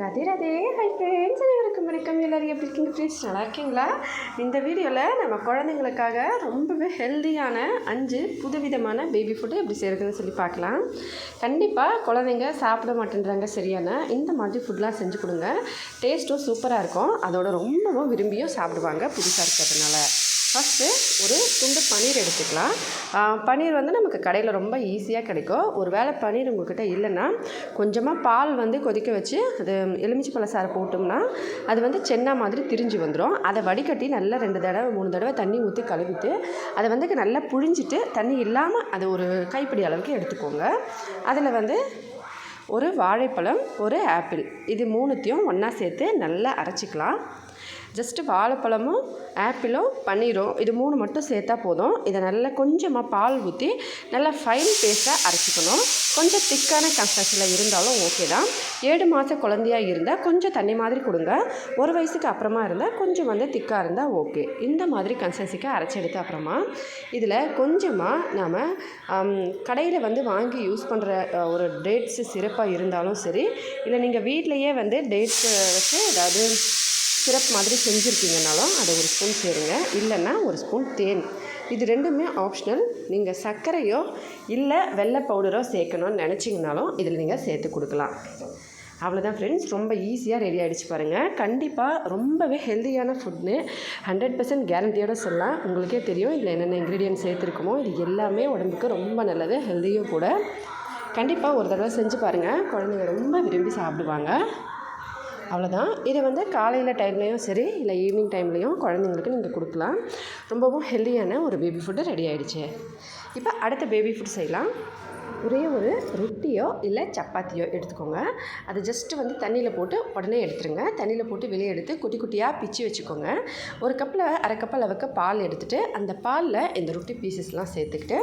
ரதே ரதே. Hi friends அனைவருக்கும் வணக்கம். எல்லோரும் எப்படி இருக்கீங்க? ஃப்ரெண்ட்ஸ் நல்லா இருக்கீங்களா? இந்த வீடியோவில் நம்ம குழந்தைங்களுக்காக ரொம்பவே ஹெல்தியான அஞ்சு புதுவிதமான பேபி ஃபுட்டு எப்படி செய்கிறதுன்னு சொல்லி பார்க்கலாம். கண்டிப்பாக குழந்தைங்க சாப்பிட மாட்டேன்றாங்க சரியான. இந்த மாதிரி ஃபுட்லாம் செஞ்சு கொடுங்க. டேஸ்ட்டும் சூப்பராக இருக்கும். அதோட ரொம்பவும் விரும்பியும் சாப்பிடுவாங்க புதுசாக இருக்கிறதுனால. ஃபஸ்ட்டு ஒரு துண்டு பன்னீர் எடுத்துக்கலாம். பன்னீர் வந்து நமக்கு கடையில் ரொம்ப ஈஸியாக கிடைக்கும். ஒரு வேளை பன்னீர் உங்கள்கிட்ட இல்லைன்னா கொஞ்சமாக பால் வந்து கொதிக்க வச்சு அது எலுமிச்சை பழசாரை போட்டோம்னா அது வந்து சென்னா மாதிரி திரிஞ்சு வந்துடும் அதை வடிகட்டி நல்லா ரெண்டு தடவை மூணு தடவை தண்ணி ஊற்றி கழுவிட்டு அதை வந்து நல்லா புழிஞ்சிட்டு தண்ணி இல்லாமல் அது ஒரு கைப்பிடி அளவுக்கு எடுத்துக்கோங்க. அதில் வந்து ஒரு வாழைப்பழம் ஒரு ஆப்பிள். இது மூணுத்தையும் ஒன்றா சேர்த்து நல்லா அரைச்சிக்கலாம். ஜஸ்ட்டு வாழைப்பழமும் ஆப்பிளும் பன்னீரும் இது மூணு மட்டும் சேர்த்தா போதும். இதை நல்லா கொஞ்சமாக பால் ஊற்றி நல்லா ஃபைன் பேஸ்ட்டாக அரைச்சிக்கணும். கொஞ்சம் திக்கான கன்ஸ்ட்ரக்ஷனில் இருந்தாலும் ஓகே தான். ஏழு மாத குழந்தையா இருந்தால் கொஞ்சம் தண்ணி மாதிரி கொடுங்க. ஒரு வயசுக்கு அப்புறமா இருந்தால் கொஞ்சம் வந்து திக்காக இருந்தால் ஓகே இந்த மாதிரி கன்சிஸ்டன்சிக்கு அரைச்சி எடுத்த அப்புறமா இதில் கொஞ்சமாக நாம் கடையில் வந்து வாங்கி யூஸ் பண்ணுற ஒரு டேட்ஸு சிறப்பாக இருந்தாலும் சரி இல்லை நீங்கள் வீட்லேயே வந்து டேட்ஸு வச்சு ஏதாவது சிரப் மாதிரி செஞ்சுருக்கீங்கனாலும் அதை ஒரு ஸ்பூன் சேருங்க. இல்லைன்னா ஒரு ஸ்பூன் தேன். இது ரெண்டுமே ஆப்ஷனல் நீங்கள் சர்க்கரையோ இல்லை வெள்ளை பவுடரோ சேர்க்கணும்னு நினச்சிங்கனாலும் இதில் நீங்கள் சேர்த்து கொடுக்கலாம். அவ்வளோதான் ஃப்ரெண்ட்ஸ் ரொம்ப ஈஸியாக ரெடி ஆகிடுச்சு பாருங்கள் கண்டிப்பாக ரொம்பவே ஹெல்த்தியான ஃபுட்னு ஹண்ட்ரட் பர்சன்ட் கேரண்டியோடு சொல்லலாம். உங்களுக்கே தெரியும் இதில் என்னென்ன இன்க்ரீடியன்ட் சேர்த்துருக்குமோ. இது எல்லாமே உடம்புக்கு ரொம்ப நல்லது ஹெல்த்தியும் கூட. கண்டிப்பாக ஒரு தடவை செஞ்சு பாருங்கள் குழந்தைங்க ரொம்ப விரும்பி சாப்பிடுவாங்க. அவ்வளோதான் இதை வந்து காலையில் டைம்லேயும் சரி இல்லை ஈவினிங் டைம்லேயும் குழந்தைங்களுக்கு நீங்கள் கொடுக்கலாம். ரொம்பவும் ஹெல்த்தியான ஒரு பேபி ஃபுட்டு ரெடி ஆகிடுச்சு இப்போ அடுத்த பேபி ஃபுட் செய்யலாம். ஒரே ஒரு ரொட்டியோ இல்லை சப்பாத்தியோ எடுத்துக்கோங்க. அதை ஜஸ்ட்டு வந்து தண்ணியில் போட்டு உடனே எடுத்துருங்க. தண்ணியில் போட்டு வெளியே எடுத்து குட்டி குட்டியாக பிச்சு வச்சுக்கோங்க. ஒரு கப்பில் அரை கப் அளவுக்கு பால் எடுத்துகிட்டு அந்த பாலில் இந்த ரொட்டி பீசஸ்லாம் சேர்த்துக்கிட்டு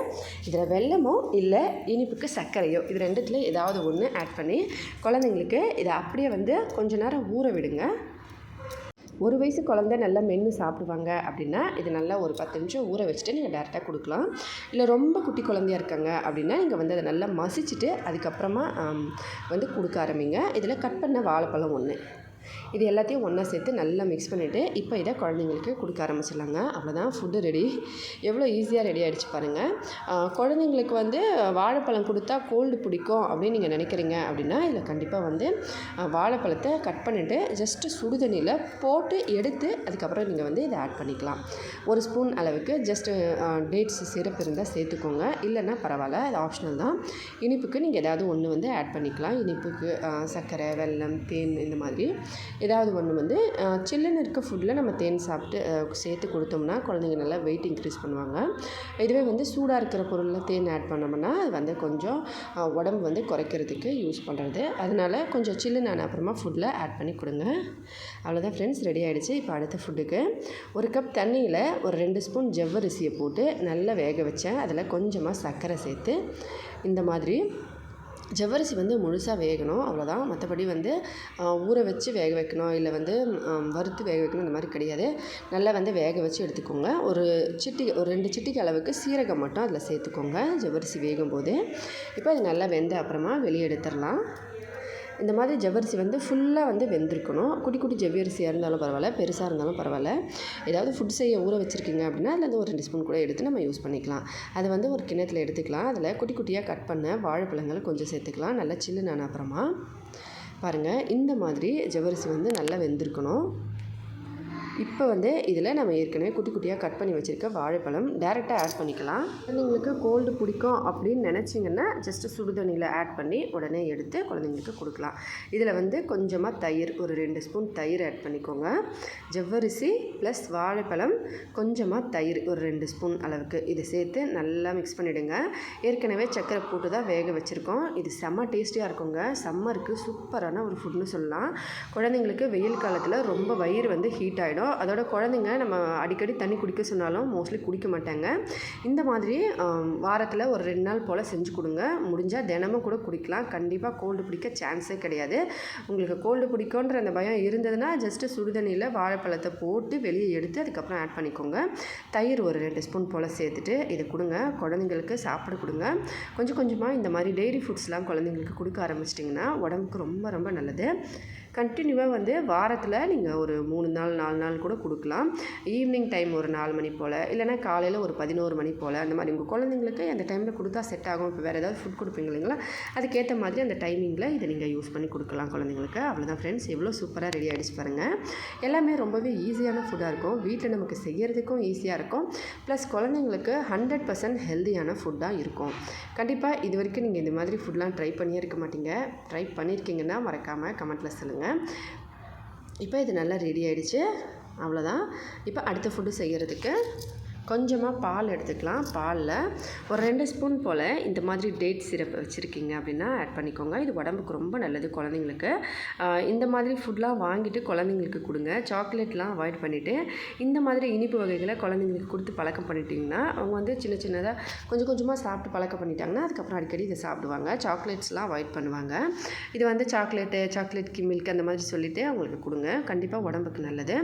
இதில் வெல்லமோ இல்லை இனிப்புக்கு சர்க்கரையோ இது ரெண்டுத்துல ஏதாவது ஒன்று ஆட் பண்ணி குழந்தைங்களுக்கு இதை அப்படியே வந்து கொஞ்ச நேரம் ஊற விடுங்க. ஒரு வயசு குழந்தை நல்லா மென்று சாப்பிடுவாங்க அப்படின்னா இது நல்லா ஒரு பத்து நிமிஷம் ஊற வச்சுட்டு நீங்கள் டேரெக்டாக கொடுக்கலாம். இல்லை ரொம்ப குட்டி குழந்தையா இருக்காங்க அப்படின்னா நீங்கள் வந்து அதை நல்லா மசிச்சுட்டு அதுக்கப்புறமா வந்து கொடுக்க ஆரம்பிங்க. இதில் கட் பண்ண வாழைப்பழம் ஒன்று இது எல்லாத்தையும் ஒன்றா சேர்த்து நல்லா மிக்ஸ் பண்ணிவிட்டு இப்போ இதை குழந்தைங்களுக்கு கொடுக்க ஆரம்பிச்சிடலாங்க. அவ்வளோதான் ஃபுட்டு ரெடி எவ்வளோ ஈஸியாக ரெடி ஆகிடுச்சு பாருங்கள் குழந்தைங்களுக்கு வந்து வாழைப்பழம் கொடுத்தா கோல்டு பிடிக்கும் அப்படின்னு நீங்கள் நினைக்கிறீங்க அப்படின்னா இதில் கண்டிப்பாக வந்து வாழைப்பழத்தை கட் பண்ணிவிட்டு ஜஸ்ட்டு சுடுதண்ணியில் போட்டு எடுத்து அதுக்கப்புறம் நீங்கள் வந்து இதை ஆட் பண்ணிக்கலாம். ஒரு ஸ்பூன் அளவுக்கு ஜஸ்ட்டு டேட்ஸ் சிரப் இருந்தால் சேர்த்துக்கோங்க. இல்லைன்னா பரவாயில்ல அது ஆப்ஷனல் தான். இனிப்புக்கு நீங்கள் ஏதாவது ஒன்று வந்து ஆட் பண்ணிக்கலாம். இனிப்புக்கு சர்க்கரை வெல்லம் தேன் இந்த மாதிரி. ஏதாவது ஒன்று வந்து சில்லுன்னு இருக்க ஃபுட்டில் நம்ம தேன் சாப்பிட்டு சேர்த்து கொடுத்தோம்னா குழந்தைங்க நல்லா வெயிட் இன்க்ரீஸ் பண்ணுவாங்க. இதுவே வந்து சூடாக இருக்கிற பொருளில் தேன் ஆட் பண்ணோம்னா அது வந்து கொஞ்சம் உடம்பு வந்து குறைக்கிறதுக்கு யூஸ் பண்ணுறது அதனால கொஞ்சம் சில்லுன்னு ஆன அப்புறமா ஃபுட்டில் ஆட் பண்ணி கொடுங்க. அவ்வளோதான் ஃப்ரெண்ட்ஸ் ரெடி ஆகிடுச்சு இப்போ அடுத்த ஃபுட்டுக்கு ஒரு கப் தண்ணியில் ஒரு ரெண்டு ஸ்பூன் ஜவ்வரிசியை போட்டு நல்லா வேக வச்சேன். அதில் கொஞ்சமாக சர்க்கரை சேர்த்து இந்த மாதிரி ஜவ்வரிசி வந்து முழுசாக வேகணும் அவ்வளோதான் மற்றபடி வந்து ஊற வச்சு வேக வைக்கணும் இல்லை வந்து வறுத்து வேக வைக்கணும் இந்த மாதிரி கிடையாது. நல்லா வந்து வேக வச்சு எடுத்துக்கோங்க. ஒரு சிட்டி ஒரு ரெண்டு சிட்டிக்கு அளவுக்கு சீரகம் மட்டும் அதில் சேர்த்துக்கோங்க ஜவ்வரிசி வேகும்போது. இப்போ அது நல்லா வெந்த அப்புறமா வெளியே எடுத்துடலாம். இந்த மாதிரி ஜவ்வரிசி வந்து ஃபுல்லாக வந்து வெந்திருக்கணும். குட்டி குட்டி ஜவ்வரிசியாக இருந்தாலும் பரவாயில்ல பெருசாக இருந்தாலும் பரவாயில்ல. ஏதாவது ஃபுட் செய்ய ஊற வச்சுருக்கீங்க அப்படின்னா அதில் வந்து ஒரு ரெண்டு ஸ்பூன் கூட எடுத்து நம்ம யூஸ் பண்ணிக்கலாம். அதை வந்து ஒரு கிண்ணத்தில் எடுத்துக்கலாம். அதில் குட்டி குட்டியாக கட் பண்ண வாழைப்பழங்கள் கொஞ்சம் சேர்த்துக்கலாம். நல்லா சில்லுனான அப்புறமா பாருங்கள் இந்த மாதிரி ஜவ்வரிசி வந்து நல்லா வெந்திருக்கணும். இப்போ வந்து இதில் நம்ம ஏற்கனவே குட்டி குட்டியாக கட் பண்ணி வச்சுருக்க வாழைப்பழம் டேரெக்டாக ஆட் பண்ணிக்கலாம். குழந்தைங்களுக்கு கோல்டு பிடிக்கும் அப்படின்னு நினச்சிங்கன்னா ஜஸ்ட்டு சுடுதண்ணியில் ஆட் பண்ணி உடனே எடுத்து குழந்தைங்களுக்கு கொடுக்கலாம். இதில் வந்து கொஞ்சமாக தயிர் ஒரு ரெண்டு ஸ்பூன் தயிர் ஆட் பண்ணிக்கோங்க. ஜவ்வரிசி ப்ளஸ் வாழைப்பழம் கொஞ்சமாக தயிர் ஒரு ரெண்டு ஸ்பூன் அளவுக்கு இதை சேர்த்து நல்லா மிக்ஸ் பண்ணிவிடுங்க ஏற்கனவே சக்கரை போட்டு தான் வேக வச்சுருக்கோம். இது செம்ம டேஸ்டியாக இருக்குங்க. சம்மருக்கு சூப்பரான ஒரு ஃபுட்னு சொல்லலாம். குழந்தைங்களுக்கு வெயில் காலத்தில் ரொம்ப வயிறு வந்து ஹீட் ஆகிடும் அதோட குழந்தைங்க நம்ம அடிக்கடி தண்ணி குடிக்க சொன்னாலும் மோஸ்ட்லி குடிக்க மாட்டாங்க. இந்த மாதிரி வாரத்தில் ஒரு ரெண்டு நாள் போல் செஞ்சு கொடுங்க. முடிஞ்சால் தினமும் கூட குடிக்கலாம். கண்டிப்பாக கோல்டு பிடிக்க சான்ஸே கிடையாது. உங்களுக்கு கோல்டு பிடிக்குன்ற அந்த பயம் இருந்ததுன்னா ஜஸ்ட்டு சுடுதண்ணியில் வாழைப்பழத்தை போட்டு வெளியே எடுத்து அதுக்கப்புறம் ஆட் பண்ணிக்கோங்க. தயிர் ஒரு ரெண்டு ஸ்பூன் போல் சேர்த்துட்டு இதை கொடுங்க. குழந்தைங்களுக்கு சாப்பிட கொடுங்க. கொஞ்சம் கொஞ்சமாக இந்த மாதிரி டெய்ரி ஃபுட்ஸ்லாம் குழந்தைங்களுக்கு கொடுக்க ஆரம்பிச்சிட்டிங்கன்னா உடம்புக்கு ரொம்ப ரொம்ப நல்லது. கண்டினியூவாக வந்து வாரத்தில் நீங்கள் ஒரு மூணு நாள் நாலு நாள் கூட கொடுக்கலாம். ஈவினிங் டைம் ஒரு நாலு மணி போல் இல்லைனா காலையில் ஒரு பதினோரு மணி போல் அந்த மாதிரி உங்கள் குழந்தைங்களுக்கு அந்த டைமில் கொடுத்தா செட் ஆகும். இப்போ வேறு ஏதாவது ஃபுட் கொடுப்பீங்க இல்லைங்களா? அதுக்கேற்ற மாதிரி அந்த டைமிங்கில் இதை நீங்கள் யூஸ் பண்ணி கொடுக்கலாம் குழந்தைங்களுக்கு. அவ்வளோதான் ஃப்ரெண்ட்ஸ் எவ்வளோ சூப்பராக ரெடி ஆகிடுச்சு பாருங்கள் எல்லாமே ரொம்பவே ஈஸியான ஃபுட்டாக இருக்கும். வீட்டில் நமக்கு செய்கிறதுக்கும் ஈஸியாக இருக்கும். ப்ளஸ் குழந்தைங்களுக்கு ஹண்ட்ரட் பர்சன்ட் ஹெல்த்தியான ஃபுட்டாக இருக்கும். கண்டிப்பாக இது வரைக்கும் நீங்கள் இந்த மாதிரி ஃபுட்லாம் ட்ரை பண்ணியே இருக்க மாட்டீங்க. ட்ரை பண்ணியிருக்கீங்கன்னா மறக்காமல் கமெண்ட்டில் சொல்லுங்கள் இப்போ இது நல்லா ரெடி ஆகிடுச்சு அவ்வளோதான் இப்போ அடுத்த ஃபுட்டு செய்கிறதுக்கு கொஞ்சமாக பால் எடுத்துக்கலாம். பாலில் ஒரு ரெண்டு ஸ்பூன் போல் இந்த மாதிரி டேட் சிரப் வச்சுருக்கீங்க அப்படின்னா ஆட் பண்ணிக்கோங்க. இது உடம்புக்கு ரொம்ப நல்லது குழந்தைங்களுக்கு. இந்த மாதிரி ஃபுட்லாம் வாங்கிட்டு குழந்தைங்களுக்கு கொடுங்க. சாக்லேட்லாம் அவாய்ட் பண்ணிவிட்டு இந்த மாதிரி இனிப்பு வகைகளை குழந்தைங்களுக்கு கொடுத்து பழக்கம் பண்ணிட்டீங்கன்னா அவங்க வந்து சின்ன சின்னதாக கொஞ்சம் கொஞ்சமாக சாப்பிட்டு பழக்கம் பண்ணிட்டாங்கன்னா அதுக்கப்புறம் அடிக்கடி இதை சாப்பிடுவாங்க. சாக்லேட்ஸ்லாம் அவாய்ட் பண்ணுவாங்க. இது வந்து சாக்லேட்டு சாக்லேட் மில்க் அந்த மாதிரி சொல்லிவிட்டு அவங்களுக்கு கொடுங்க. கண்டிப்பாக உடம்புக்கு நல்லது.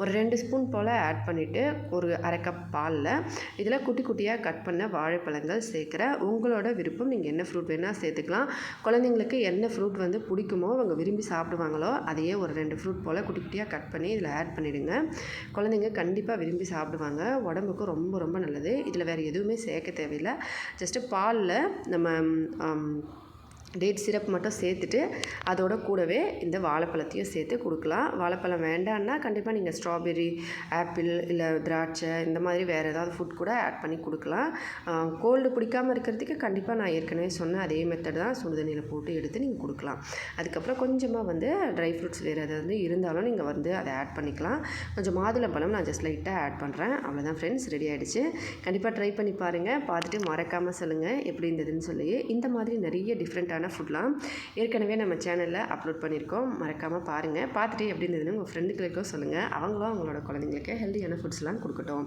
ஒரு ரெண்டு ஸ்பூன் போல் ஆட் பண்ணிவிட்டு ஒரு அரை கப் பாலில். இதில் குட்டி குட்டியாக கட் பண்ண வாழைப்பழங்கள் சேர்க்குறேன் உங்களோட விருப்பம். நீங்கள் என்ன ஃப்ரூட் வேணால் சேர்த்துக்கலாம். குழந்தைங்களுக்கு என்ன ஃப்ரூட் வந்து பிடிக்குமோ அவங்க விரும்பி சாப்பிடுவாங்களோ அதையே ஒரு ரெண்டு ஃப்ரூட் போல் குட்டி குட்டியாக கட் பண்ணி இதில் ஆட் பண்ணிவிடுங்க குழந்தைங்க கண்டிப்பாக விரும்பி சாப்பிடுவாங்க. உடம்புக்கு ரொம்ப ரொம்ப நல்லது. இதில் வேறு எதுவுமே சேர்க்க தேவையில்லை. ஜஸ்ட்டு பாலில் நம்ம டேட் சிரப் மட்டும் சேர்த்துட்டு அதோட கூடவே இந்த வாழைப்பழத்தையும் சேர்த்து கொடுக்கலாம். வாழைப்பழம் வேண்டான்னா கண்டிப்பாக நீங்கள் ஸ்ட்ராபெர்ரி ஆப்பிள் இல்லை திராட்சை இந்த மாதிரி வேறு ஏதாவது ஃபுட் கூட ஆட் பண்ணி கொடுக்கலாம். கோல்டு பிடிக்காமல் இருக்கிறதுக்கு கண்டிப்பாக நான் ஏற்கனவே சொன்ன அதே மெத்தட் தான் சுடுதண்ணியில் போட்டு எடுத்து நீங்கள் கொடுக்கலாம். அதுக்கப்புறம் கொஞ்சமாக வந்து ட்ரை ஃப்ரூட்ஸ் வேறு ஏதாவது இருந்தாலும் நீங்கள் வந்து அதை ஆட் பண்ணிக்கலாம். கொஞ்சம் மாதுளம்பழம் நான் ஜஸ்ட் லைட்டாக ஆட் பண்ணுறேன் அவ்வளோதான் ஃப்ரெண்ட்ஸ் ரெடி ஆகிடுச்சு கண்டிப்பாக ட்ரை பண்ணி பாருங்கள் பார்த்துட்டு மறக்காமல் சொல்லுங்கள் எப்படி இருந்ததுன்னு சொல்லி இந்த மாதிரி நிறைய டிஃப்ரெண்ட்டான ஃபுட்லாம் ஏற்கனவே நம்ம சேனலில் அப்லோட் பண்ணியிருக்கோம். மறக்காமல் பாருங்கள் பார்த்துட்டு எப்படி இருந்ததுன்னு உங்கள் ஃப்ரெண்டுகளுக்கும் சொல்லுங்கள் அவங்களும் அவங்களோட குழந்தைங்களுக்கு ஹெல்த்தியான ஃபுட்ஸ்லாம் கொடுக்கட்டும்.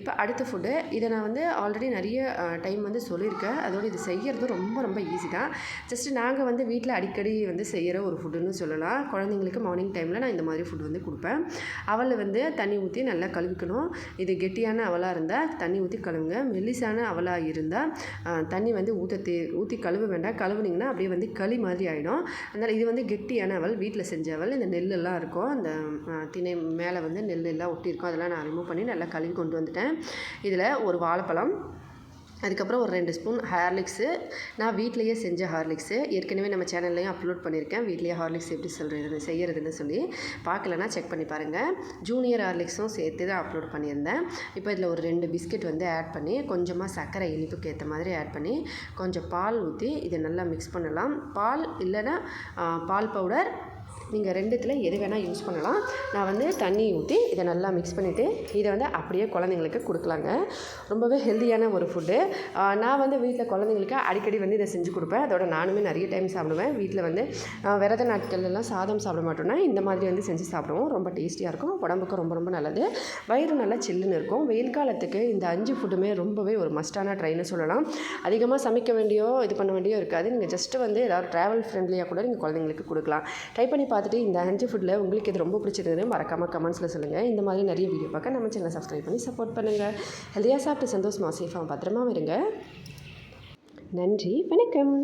இப்போ அடுத்த ஃபுட்டு இதை நான் வந்து ஆல்ரெடி நிறைய டைம் வந்து சொல்லியிருக்கேன். அதோடு இது செய்கிறது ரொம்ப ரொம்ப ஈஸி தான். ஜஸ்ட்டு நாங்கள் வந்து வீட்டில் அடிக்கடி வந்து செய்கிற ஒரு ஃபுட்டுன்னு சொல்லலாம். குழந்தைங்களுக்கு மார்னிங் டைமில் நான் இந்த மாதிரி ஃபுட் வந்து கொடுப்பேன். அவளை வந்து தண்ணி ஊற்றி நல்லா கழுவிக்கணும். இது கெட்டியான அவலாக இருந்தால் தண்ணி ஊற்றி கழுவுங்க. மெல்லிசான அவலாக இருந்தால் தண்ணி வந்து ஊற்ற தே ஊற்றி கழுவ வேண்டாம். கழுவுனிங்கன்னா அப்படியே வந்து களி மாதிரி ஆகிடும் அதனால் இது வந்து கெட்டியான அவள் வீட்டில் செஞ்ச இந்த நெல்லெல்லாம் இருக்கும். அந்த திணை மேலே வந்து நெல் எல்லாம் ஒட்டியிருக்கும். அதெல்லாம் நான் ரிமூவ் பண்ணி நல்லா கழுவி கொண்டு வந்துட்டேன். இதில் ஒரு வாழைப்பழம் அதுக்கப்புறம் ஒரு ரெண்டு ஸ்பூன் ஹார்லிக்ஸு. நான் வீட்லேயே செஞ்ச ஹார்லிக்ஸு. ஏற்கனவே நம்ம சேனல்லையும் அப்லோட் பண்ணியிருக்கேன். வீட்லேயே ஹார்லிக்ஸ் எப்படி சொல்கிறது செய்கிறதுன்னு சொல்லி. பார்க்கலன்னா செக் பண்ணி பாருங்கள் ஜூனியர் ஹார்லிக்ஸும் சேர்த்து தான் அப்லோட் பண்ணியிருந்தேன். இப்போ இதில் ஒரு ரெண்டு பிஸ்கெட் வந்து ஆட் பண்ணி கொஞ்சமாக சர்க்கரை இனிப்புக்கு ஏற்ற மாதிரி ஆட் பண்ணி கொஞ்சம் பால் ஊற்றி இதை நல்லா மிக்ஸ் பண்ணலாம். பால் இல்லைன்னா பால் பவுடர் நீங்கள் ரெண்டுத்தில் எது வேணால் யூஸ் பண்ணலாம். நான் வந்து தண்ணி ஊற்றி இதை நல்லா மிக்ஸ் பண்ணிவிட்டு இதை வந்து அப்படியே குழந்தைங்களுக்கு கொடுக்கலாங்க. ரொம்பவே ஹெல்த்தியான ஒரு ஃபுட்டு நான் வந்து வீட்டில் குழந்தைங்களுக்கு அடிக்கடி வந்து இதை செஞ்சு கொடுப்பேன். அதோட நானுமே நிறைய டைம் சாப்பிடுவேன். வீட்டில் வந்து விரத நாட்கள்லாம் சாதம் சாப்பிட மாட்டோம்னா இந்த மாதிரி வந்து செஞ்சு சாப்பிடுவோம். ரொம்ப டேஸ்டியாக இருக்கும். உடம்புக்கு ரொம்ப ரொம்ப நல்லது. வயிறு நல்லா சில்லுன்னு இருக்கும். வெயில் காலத்துக்கு இந்த அஞ்சு ஃபுட்டுமே ரொம்பவே ஒரு மஸ்டான ட்ரைன்னு சொல்லலாம். அதிகமாக சமைக்க வேண்டியோ இது பண்ண வேண்டியோ இருக்காது. நீங்கள் ஜஸ்ட்டு வந்து ஏதாவது ட்ராவல் ஃப்ரெண்ட்லியாக கூட நீங்கள் குழந்தைங்களுக்கு கொடுக்கலாம். ட்ரை பண்ணி பார்த்துட்டு இந்த அஞ்சு ஃபுட்டில் உங்களுக்கு இது ரொம்ப பிடிச்சிருந்தது மறக்காமல் கமெண்ட்ஸில் சொல்லுங்கள் இந்த மாதிரி நிறைய வீடியோ பார்க்க நம்ம சேனலை சப்ஸ்கிரைப் பண்ணி சப்போர்ட் பண்ணுங்கள் ஹெல்தியாக சாப்பிட்டு சந்தோஷமாக சேஃபாக பத்திரமா இருங்க. நன்றி வணக்கம்.